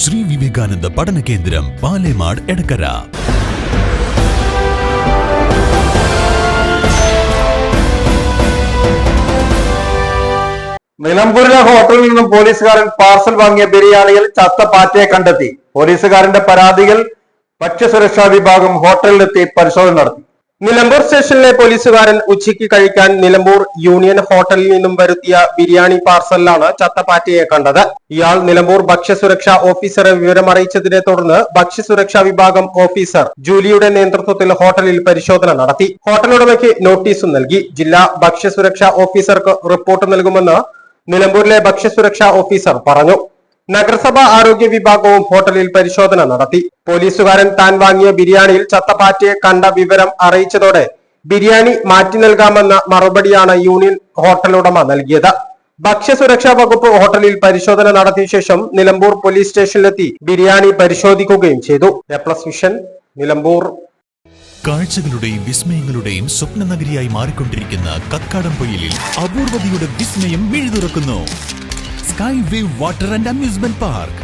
Sri Vivekananda പഠന കേന്ദ്രം പാലേമാട് എടക്കര. നിലമ്പൂരിലെ ഹോട്ടലിൽ നിന്നും പോലീസുകാരൻ പാർസൽ വാങ്ങിയ ബിരിയാണിയിൽ ചത്ത പാറ്റയെ കണ്ടെത്തി. പോലീസുകാരന്റെ പരാതിയിൽ ഭക്ഷ്യസുരക്ഷാ വിഭാഗം ഹോട്ടലിലെത്തി പരിശോധന നടത്തി. നിലമ്പൂർ സ്റ്റേഷനിലെ പോലീസുകാരൻ ഉച്ചയ്ക്ക് കഴിക്കാൻ നിലമ്പൂർ യൂണിയൻ ഹോട്ടലിൽ നിന്നും വരുത്തിയ ബിരിയാണി പാർസലിലാണ് ചത്തപ്പാറ്റയെ കണ്ടത്. ഇയാൾ നിലമ്പൂർ ഭക്ഷ്യസുരക്ഷാ ഓഫീസറെ വിവരം അറിയിച്ചതിനെ തുടർന്ന് ഭക്ഷ്യസുരക്ഷാ വിഭാഗം ഓഫീസർ ജൂലിയുടെ നേതൃത്വത്തിൽ ഹോട്ടലിൽ പരിശോധന നടത്തി. ഹോട്ടലുടമയ്ക്ക് നോട്ടീസും നൽകി. ജില്ലാ ഭക്ഷ്യസുരക്ഷാ ഓഫീസർക്ക് റിപ്പോർട്ട് നൽകുമെന്ന് നിലമ്പൂരിലെ ഭക്ഷ്യസുരക്ഷാ ഓഫീസർ പറഞ്ഞു. നഗരസഭാ ആരോഗ്യ വിഭാഗവും ഹോട്ടലിൽ പരിശോധന നടത്തി. പോലീസുകാരൻ താൻ വാങ്ങിയ ബിരിയാണിയിൽ ചത്തപ്പാറ്റയെ കണ്ട വിവരം അറിയിച്ചതോടെ ബിരിയാണി മാറ്റി നൽകാമെന്ന മറുപടിയാണ് യൂണിയൻ ഹോട്ടൽ ഉടമ നൽകിയത്. ഭക്ഷ്യസുരക്ഷാ വകുപ്പ് ഹോട്ടലിൽ പരിശോധന നടത്തിയ ശേഷം നിലമ്പൂർ പോലീസ് സ്റ്റേഷനിലെത്തി ബിരിയാണി പരിശോധിക്കുകയും ചെയ്തു. നിലമ്പൂർ. കാഴ്ചകളുടെയും വിസ്മയങ്ങളുടെയും സ്വപ്ന നഗരിയായി മാറിക്കൊണ്ടിരിക്കുന്ന കക്കാടംപൊയിലിൽ അപൂർവതയുടെ വിസ്മയം മിഴുതുറക്കുന്നു. Sky wave water and amusement park.